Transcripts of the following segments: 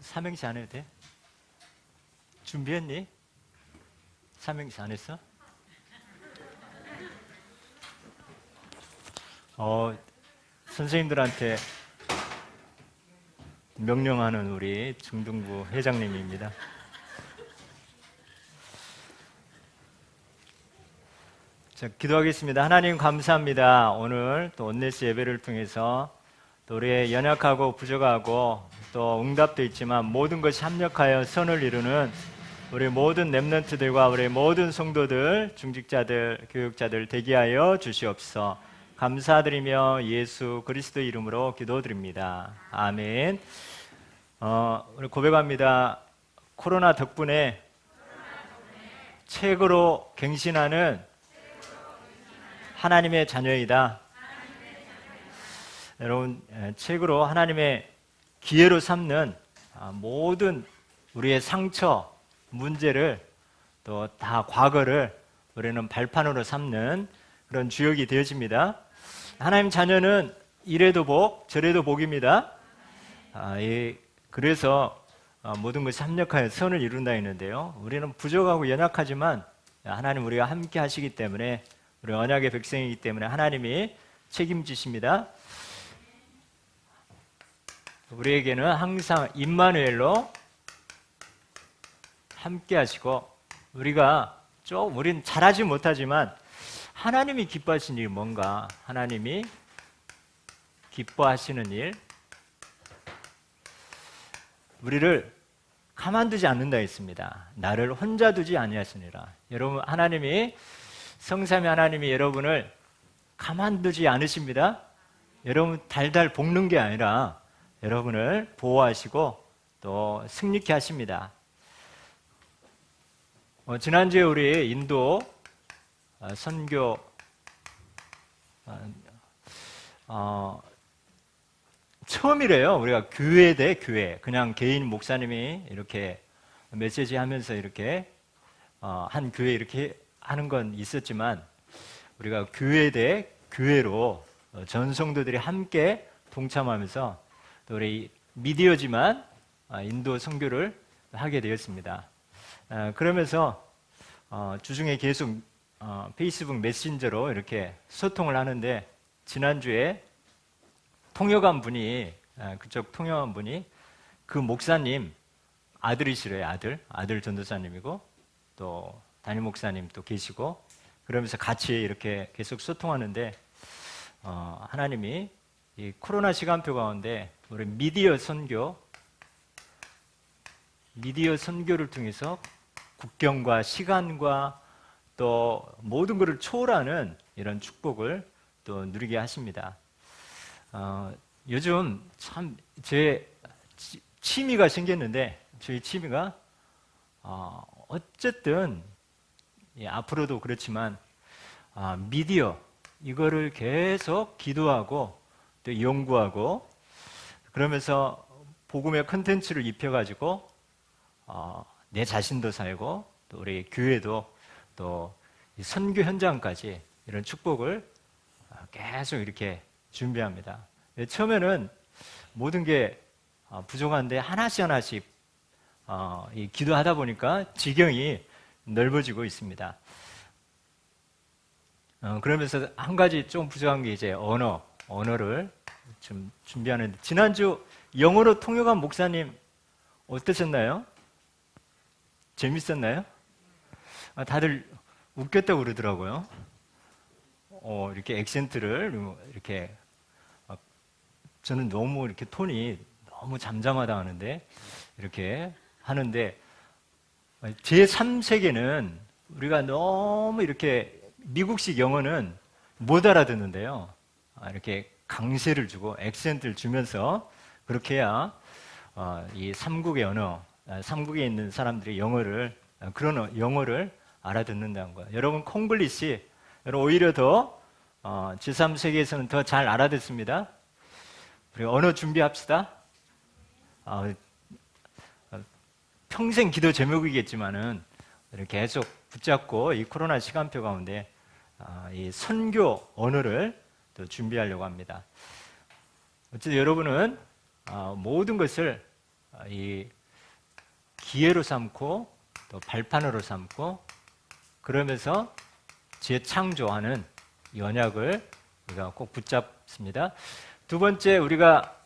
삼행시 안 해도 돼? 준비했니? 삼행시 안 했어? 어, 선생님들한테 명령하는 우리 중등부 회장님입니다. 자, 기도하겠습니다. 하나님 감사합니다. 오늘 또 온네스 예배를 통해서 또 우리의 연약하고 부족하고 또 응답도 있지만 모든 것이 합력하여 선을 이루는 우리 모든 랩런트들과 우리 모든 성도들, 중직자들, 교육자들 대기하여 주시옵소서. 감사드리며 예수 그리스도 이름으로 기도드립니다. 아멘. 어, 우리 고백합니다. 코로나 덕분에 책으로 갱신하는 하나님의 자녀이다. 여러분 에, 책으로 하나님의 기회로 삼는 아, 모든 우리의 상처, 문제를 또 다 과거를 우리는 발판으로 삼는 그런 주역이 되어집니다. 하나님 자녀는 이래도 복, 저래도 복입니다. 아, 이, 그래서 아, 모든 것이 합력하여 선을 이룬다 했는데요. 우리는 부족하고 연약하지만 하나님 우리가 함께 하시기 때문에 우리 언약의 백성이기 때문에 하나님이 책임지십니다. 우리에게는 항상 임마누엘로 함께 하시고 우리가 좀 우리는 잘하지 못하지만 하나님이 기뻐하시는 일이 뭔가 하나님이 기뻐하시는 일 우리를 가만두지 않는다 했습니다. 나를 혼자 두지 아니하시니라. 여러분 하나님이 성삼위 하나님이 여러분을 가만두지 않으십니다. 여러분 달달 볶는 게 아니라 여러분을 보호하시고 또 승리케 하십니다. 어, 지난주에 우리 인도 어, 선교 어, 어, 처음이래요. 우리가 교회 대 교회. 그냥 개인 목사님이 이렇게 메시지 하면서 이렇게 어, 한 교회 이렇게 하는 건 있었지만 우리가 교회 대 교회로 어, 전 성도들이 함께 동참하면서 또 우리 미디어지만 아, 인도 선교를 하게 되었습니다. 아, 그러면서 어, 주중에 계속 어, 페이스북 메신저로 이렇게 소통을 하는데 지난주에 통역한 분이 아, 그쪽 통역한 분이 그 목사님 아들이시래요 아들 아들 전도사님이고 또 담임 목사님 또 계시고 그러면서 같이 이렇게 계속 소통하는데 어, 하나님이 이 코로나 시간표 가운데 우리 미디어 선교 미디어 선교를 통해서 국경과 시간과 또 모든 것을 초월하는 이런 축복을 또 누리게 하십니다. 어, 요즘 참 제 취미가 생겼는데 저희 취미가 어, 어쨌든 예, 앞으로도 그렇지만 아, 미디어 이거를 계속 기도하고 또 연구하고 그러면서 복음의 컨텐츠를 입혀가지고 어, 내 자신도 살고 또 우리 교회도 또이 선교 현장까지 이런 축복을 어, 계속 이렇게 준비합니다. 예, 처음에는 모든 게 어, 부족한데 하나씩 하나씩 어, 이 기도하다 보니까 지경이 넓어지고 있습니다. 어, 그러면서 한 가지 좀 부족한 게 이제 언어, 언어를 좀 준비하는데 지난주 영어로 통역한 목사님 어떠셨나요? 재밌었나요? 아, 다들 웃겼다고 그러더라고요. 어, 이렇게 액센트를 이렇게 어, 저는 너무 이렇게 톤이 너무 잠잠하다 하는데 이렇게 하는데 제 3세계는 우리가 너무 이렇게 미국식 영어는 못 알아듣는데요. 아, 이렇게 강세를 주고 액센트를 주면서 그렇게 해야 어, 이 삼국의 언어, 아, 삼국에 있는 사람들이 영어를 아, 그런 어- 영어를 알아듣는다는 거예요. 여러분 콩글리시 여러분 오히려 더 어, 제3 세계에서는 더 잘 알아듣습니다. 우리 언어 준비합시다. 평생 기도 제목이겠지만은 계속 붙잡고 이 코로나 시간표 가운데 아, 이 선교 언어를 또 준비하려고 합니다. 어쨌든 여러분은 아, 모든 것을 아, 이 기회로 삼고 또 발판으로 삼고 그러면서 재창조하는 이 언약을 우리가 꼭 붙잡습니다. 두 번째 우리가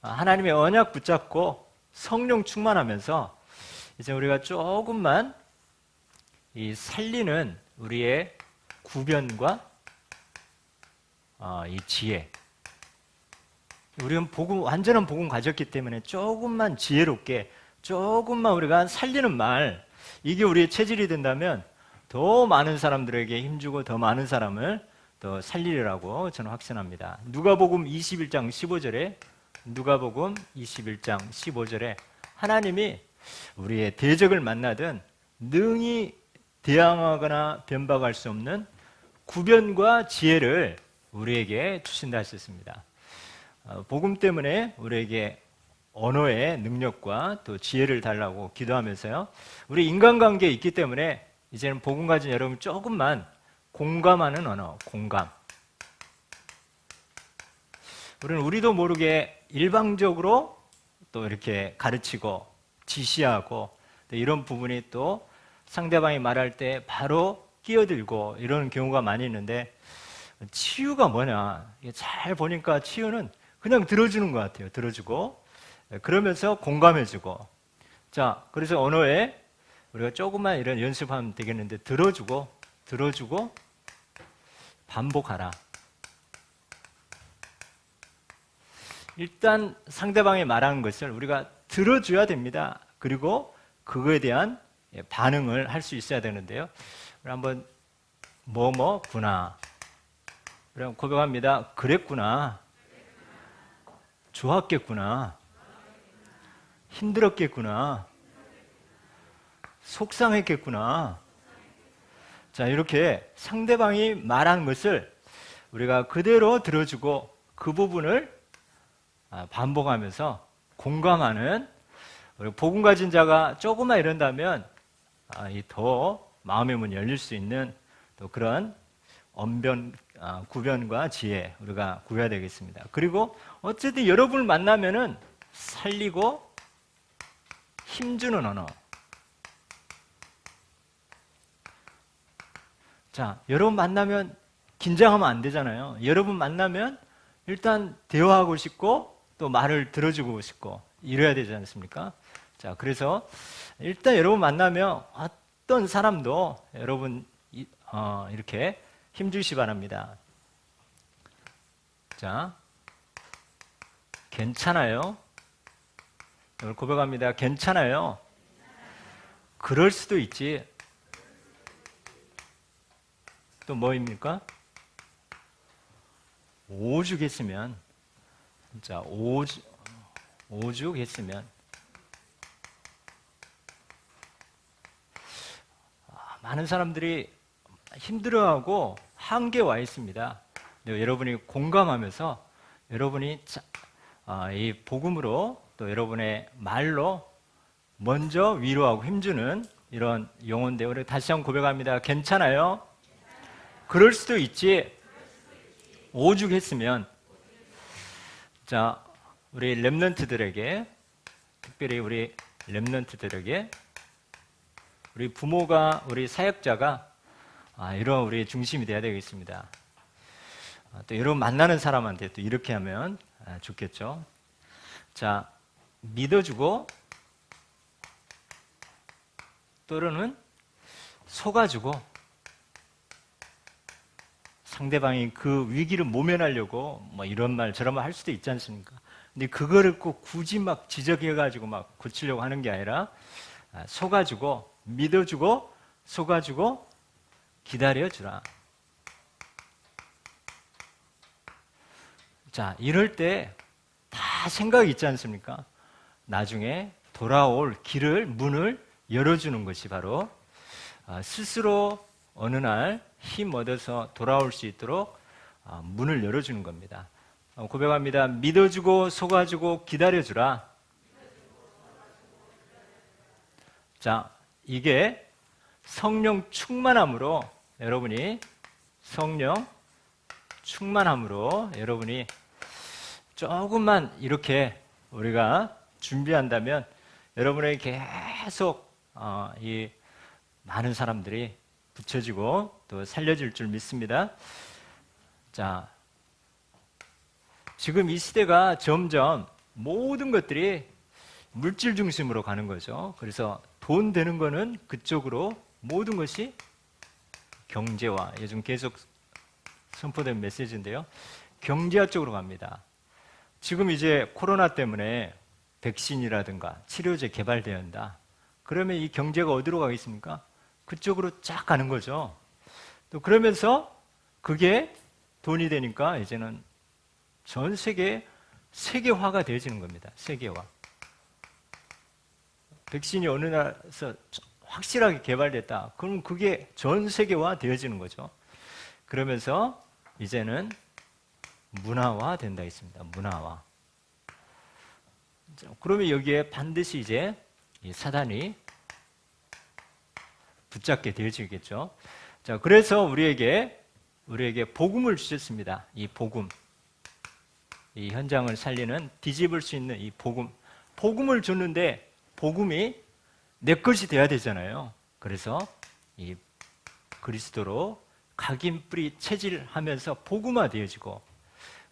하나님의 언약 붙잡고 성령 충만하면서 이제 우리가 조금만 이 살리는 우리의 구변과 어, 이 지혜. 우리는 복음 완전한 복음 가졌기 때문에 조금만 지혜롭게 조금만 우리가 살리는 말 이게 우리의 체질이 된다면 더 많은 사람들에게 힘주고 더 많은 사람을 더 살리리라고 저는 확신합니다. 누가복음 21장 15절에 누가복음 21장 15절에 하나님이 우리의 대적을 만나든 능히 대항하거나 변박할 수 없는 구변과 지혜를 우리에게 주신다 하셨습니다. 어, 복음 때문에 우리에게 언어의 능력과 또 지혜를 달라고 기도하면서요. 우리 인간관계에 있기 때문에 이제는 복음 가진 여러분 조금만 공감하는 언어, 공감. 우리는 우리도 모르게 일방적으로 또 이렇게 가르치고 지시하고 또 이런 부분이 또 상대방이 말할 때 바로 끼어들고 이런 경우가 많이 있는데 치유가 뭐냐? 잘 보니까 치유는 그냥 들어주는 것 같아요. 들어주고 그러면서 공감해주고 자 그래서 언어에 우리가 조금만 이런 연습하면 되겠는데 들어주고 들어주고 반복하라. 일단 상대방이 말하는 것을 우리가 들어줘야 됩니다. 그리고 그거에 대한 반응을 할 수 있어야 되는데요. 한번 뭐뭐구나. 그럼 고백합니다. 그랬구나. 좋았겠구나. 힘들었겠구나. 속상했겠구나. 자, 이렇게 상대방이 말한 것을 우리가 그대로 들어주고 그 부분을 아, 반복하면서 공감하는 복음 가진 자가 조금만 이런다면 아, 더 마음의 문이 열릴 수 있는 또 그런 언변 아, 구변과 지혜 우리가 구해야 되겠습니다. 그리고 어쨌든 여러분을 만나면은 살리고 힘주는 언어. 자, 여러분 만나면 긴장하면 안 되잖아요. 여러분 만나면 일단 대화하고 싶고 또 말을 들어주고 싶고 이래야 되지 않습니까? 자, 그래서 일단 여러분 만나면 어떤 사람도 여러분 어, 이렇게 힘주시 바랍니다. 자, 괜찮아요. 오늘 고백합니다. 괜찮아요. 그럴 수도 있지. 또 뭐입니까? 오죽 했으면, 진짜 오죽, 오죽 했으면, 아, 많은 사람들이 힘들어하고 한계 와 있습니다. 여러분이 공감하면서 여러분이 아, 이 복음으로 또 여러분의 말로 먼저 위로하고 힘주는 이런 용어인데 우리 다시 한번 고백합니다. 괜찮아요? 그럴 수도 있지. 오죽했으면 자 우리 렘넌트들에게 특별히 우리 렘넌트들에게 우리 부모가 우리 사역자가 아, 이런 우리의 중심이 되어야 되겠습니다. 아, 또 여러분 만나는 사람한테 또 이렇게 하면 아, 좋겠죠. 자, 믿어주고 또는 속아주고 상대방이 그 위기를 모면하려고 뭐 이런 말 저런 말 할 수도 있지 않습니까? 근데 그거를 꼭 굳이 막 지적해가지고 막 고치려고 하는 게 아니라 속아주고 믿어주고 속아주고 기다려주라. 자, 이럴 때 다 생각이 있지 않습니까? 나중에 돌아올 길을, 문을 열어주는 것이 바로 아, 스스로 어느 날 힘 얻어서 돌아올 수 있도록 아, 문을 열어주는 겁니다. 어, 고백합니다. 믿어주고 속아주고 기다려주라. 자, 이게 성령 충만함으로 여러분이 성령 충만함으로 여러분이 조금만 이렇게 우리가 준비한다면 여러분에게 계속 어, 이 많은 사람들이 붙여지고 또 살려질 줄 믿습니다. 자, 지금 이 시대가 점점 모든 것들이 물질 중심으로 가는 거죠. 그래서 돈 되는 거는 그쪽으로 모든 것이 경제화, 요즘 계속 선포된 메시지인데요. 경제화 쪽으로 갑니다. 지금 이제 코로나 때문에 백신이라든가 치료제 개발되었다. 그러면 이 경제가 어디로 가겠습니까? 그쪽으로 쫙 가는 거죠. 또 그러면서 그게 돈이 되니까 이제는 전 세계 세계화가 되어지는 겁니다. 세계화. 백신이 어느 나라에서 확실하게 개발됐다. 그럼 그게 전 세계화 되어지는 거죠. 그러면서 이제는 문화화 된다 했습니다. 문화화. 자, 그러면 여기에 반드시 이제 이 사단이 붙잡게 되어지겠죠. 자, 그래서 우리에게 우리에게 복음을 주셨습니다. 이 복음. 이 현장을 살리는 뒤집을 수 있는 이 복음. 복음을 줬는데 복음이 내 것이 돼야 되잖아요. 그래서 이 그리스도로 각인 뿌리 체질하면서 복음화 되어지고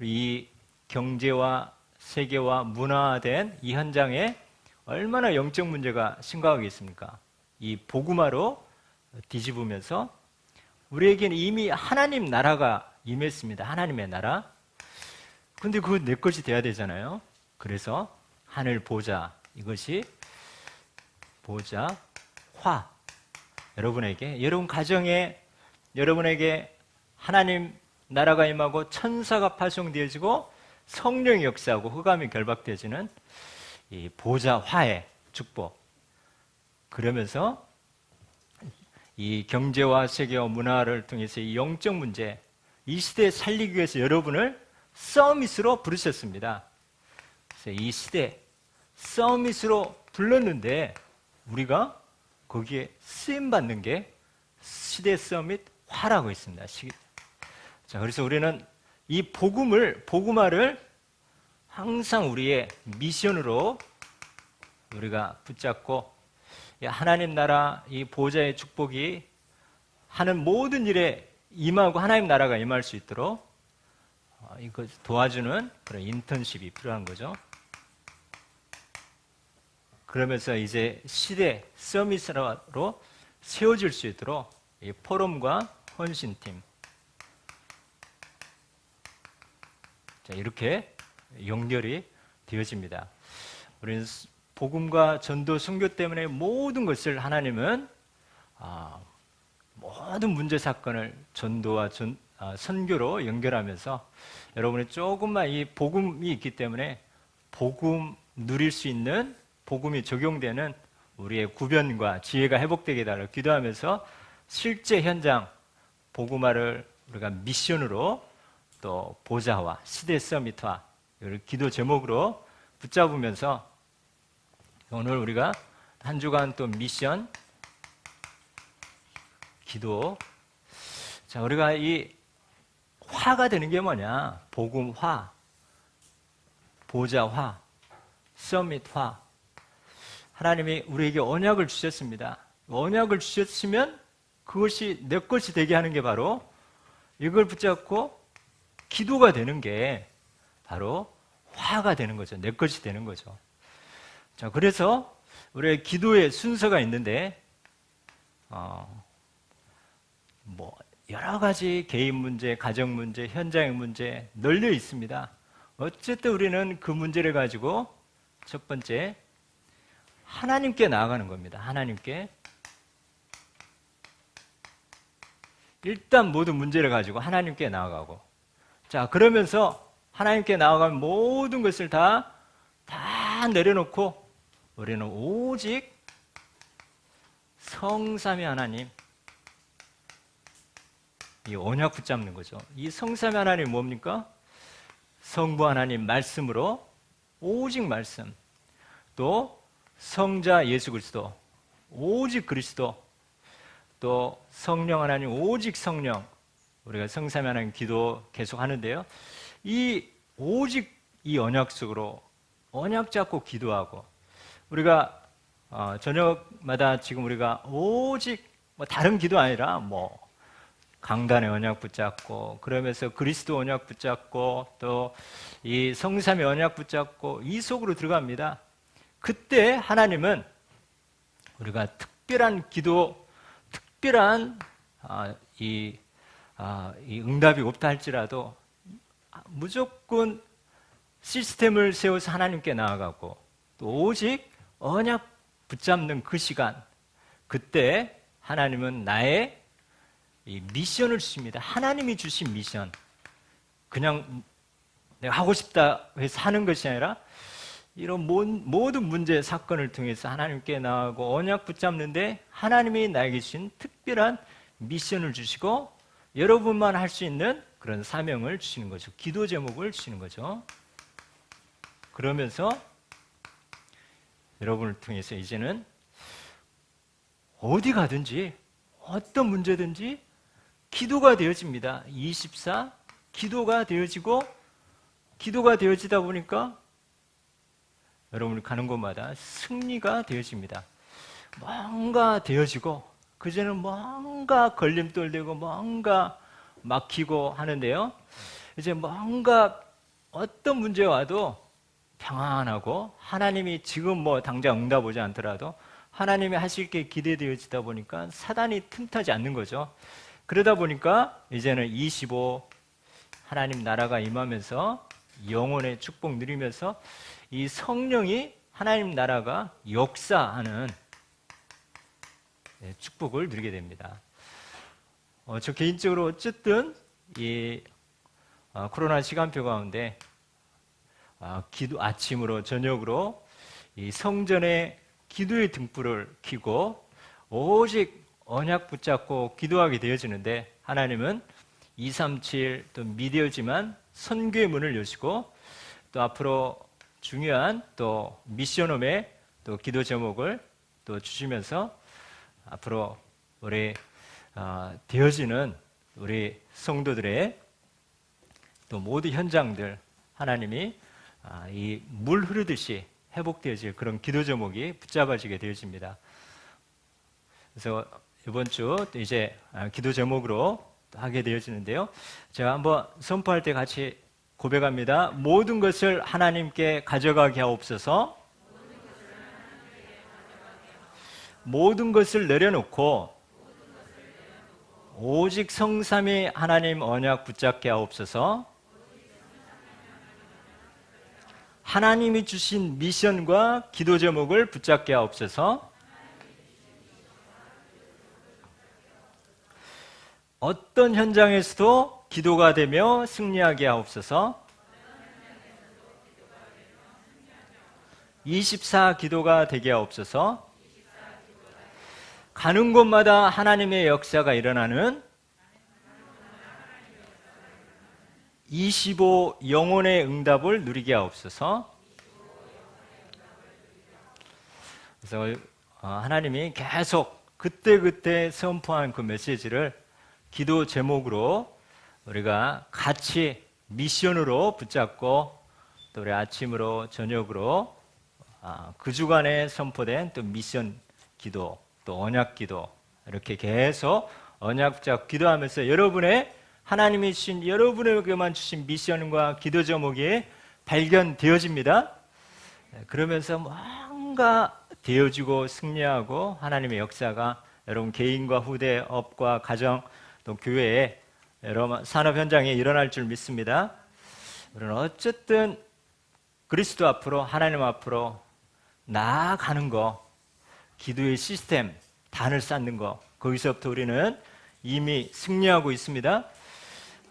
이 경제와 세계와 문화화된 이 현장에 얼마나 영적 문제가 심각하겠습니까? 이 복음화로 뒤집으면서 우리에게는 이미 하나님 나라가 임했습니다. 하나님의 나라. 근데 그거 내 것이 돼야 되잖아요. 그래서 하늘 보자 이것이 보자 화 여러분에게 여러분 가정에 여러분에게 하나님 나라가 임하고 천사가 파송되어지고 성령이 역사하고 흑암이 결박되어지는 이 보좌 화의 축복. 그러면서 이 경제와 세계와 문화를 통해서 이 영적 문제, 이 시대에 살리기 위해서 여러분을 서밋으로 부르셨습니다. 그래서 이 시대 서밋으로 불렀는데 우리가 거기에 쓰임 받는 게 시대 서밋 화라고 있습니다. 자, 그래서 우리는 이 복음을 복음화를 항상 우리의 미션으로 우리가 붙잡고 하나님 나라 이 보좌의 축복이 하는 모든 일에 임하고 하나님 나라가 임할 수 있도록 어, 이거 도와주는 그런 인턴십이 필요한 거죠. 그러면서 이제 시대 서밋으로 세워질 수 있도록 이 포럼과 헌신팀 자, 이렇게 연결이 되어집니다. 우리는 복음과 전도 선교 때문에 모든 것을 하나님은 아, 모든 문제 사건을 전도와 전, 아, 선교로 연결하면서 여러분이 조금만 이 복음이 있기 때문에 복음 누릴 수 있는 복음이 적용되는 우리의 구변과 지혜가 회복되게 달라 기도하면서 실제 현장 복음화를 우리가 미션으로 또 보좌와 시대 서밋화 기도 제목으로 붙잡으면서 오늘 우리가 한 주간 또 미션 기도. 자 우리가 이 화가 되는 게 뭐냐? 복음화 보좌화 서밋화 하나님이 우리에게 언약을 주셨습니다 언약을 주셨으면 그것이 내 것이 되게 하는 게 바로 이걸 붙잡고 기도가 되는 게 바로 화가 되는 거죠. 내 것이 되는 거죠. 자, 그래서 우리의 기도의 순서가 있는데, 어, 뭐, 여러 가지 개인 문제, 가정 문제, 현장의 문제 널려 있습니다. 어쨌든 우리는 그 문제를 가지고 첫 번째, 하나님께 나아가는 겁니다. 하나님께. 일단 모든 문제를 가지고 하나님께 나아가고. 자, 그러면서 하나님께 나아가면 모든 것을 다, 다 내려놓고 우리는 오직 성삼의 하나님, 이 언약 붙잡는 거죠. 이 성삼의 하나님 뭡니까? 성부 하나님 말씀으로 오직 말씀. 또 성자 예수 그리스도 오직 그리스도 또 성령 하나님 오직 성령 우리가 성삼위 하나님 기도 계속 하는데요. 이 오직 이 언약 속으로 언약 잡고 기도하고 우리가 어, 저녁마다 지금 우리가 오직 뭐 다른 기도 아니라 뭐 강단의 언약 붙잡고 그러면서 그리스도 언약 붙잡고 또 이 성삼의 언약 붙잡고 이 속으로 들어갑니다. 그때 하나님은 우리가 특별한 기도, 특별한 아, 이, 아, 이 응답이 없다 할지라도 무조건 시스템을 세워서 하나님께 나아가고 또 오직 언약 붙잡는 그 시간 그때 하나님은 나의 이 미션을 주십니다. 하나님이 주신 미션. 그냥 내가 하고 싶다 해서 하는 것이 아니라 이런 모든 문제 사건을 통해서 하나님께 나아가고 언약 붙잡는데 하나님이 나에게 주신 특별한 미션을 주시고 여러분만 할 수 있는 그런 사명을 주시는 거죠. 기도 제목을 주시는 거죠. 그러면서 여러분을 통해서 이제는 어디 가든지 어떤 문제든지 기도가 되어집니다. 24 기도가 되어지고 기도가 되어지다 보니까 여러분이 가는 곳마다 승리가 되어집니다. 뭔가 되어지고 그전에는 뭔가 걸림돌되고 뭔가 막히고 하는데요. 이제 뭔가 어떤 문제 와도 평안하고 하나님이 지금 뭐 당장 응답 오지 않더라도 하나님이 하실 게 기대되어지다 보니까 사단이 틈타지 않는 거죠. 그러다 보니까 이제는 25 하나님 나라가 임하면서 영혼의 축복 누리면서 이 성령이 하나님 나라가 역사하는 네, 축복을 누리게 됩니다. 어, 저 개인적으로 어쨌든 이 어, 코로나 시간표 가운데 어, 기도 아침으로 저녁으로 이 성전에 기도의 등불을 켜고 오직 언약 붙잡고 기도하게 되어지는데 하나님은 237또 미디어지만 선교의 문을 여시고 또 앞으로 중요한 또 미션홈의 또 기도 제목을 또 주시면서 앞으로 우리 어, 되어지는 우리 성도들의 또 모든 현장들 하나님이 아, 이물 흐르듯이 회복되어질 그런 기도 제목이 붙잡아지게 되어집니다. 그래서 이번 주 이제 아, 기도 제목으로 하게 되어지는데요. 제가 한번 선포할 때 같이 고백합니다. 모든 것을 하나님께 가져가게 하옵소서. 모든 것을 내려놓고 오직 성삼위 하나님 언약 붙잡게 하옵소서. 하나님이 주신 미션과 기도 제목을 붙잡게 하옵소서. 어떤 현장에서도 기도가 되며 승리하게 하옵소서. 24 기도가 되게 하옵소서. 가는 곳마다 하나님의 역사가 일어나는 25 영혼의 응답을 누리게 하옵소서. 그래서 어, 하나님이 계속 그때그때 선포한 그 메시지를 기도 제목으로 우리가 같이 미션으로 붙잡고 또 우리 아침으로 저녁으로 아, 그 주간에 선포된 또 미션 기도 또 언약 기도 이렇게 계속 언약 붙잡고 기도하면서 여러분의 하나님이 주신 여러분에게만 주신 미션과 기도 제목이 발견되어집니다. 네, 그러면서 뭔가 되어지고 승리하고 하나님의 역사가 여러분 개인과 후대, 업과 가정 또 교회에 여러 산업 현장에 일어날 줄 믿습니다. 우리는 어쨌든 그리스도 앞으로 하나님 앞으로 나아가는 거, 기도의 시스템, 단을 쌓는 거, 거기서부터 우리는 이미 승리하고 있습니다.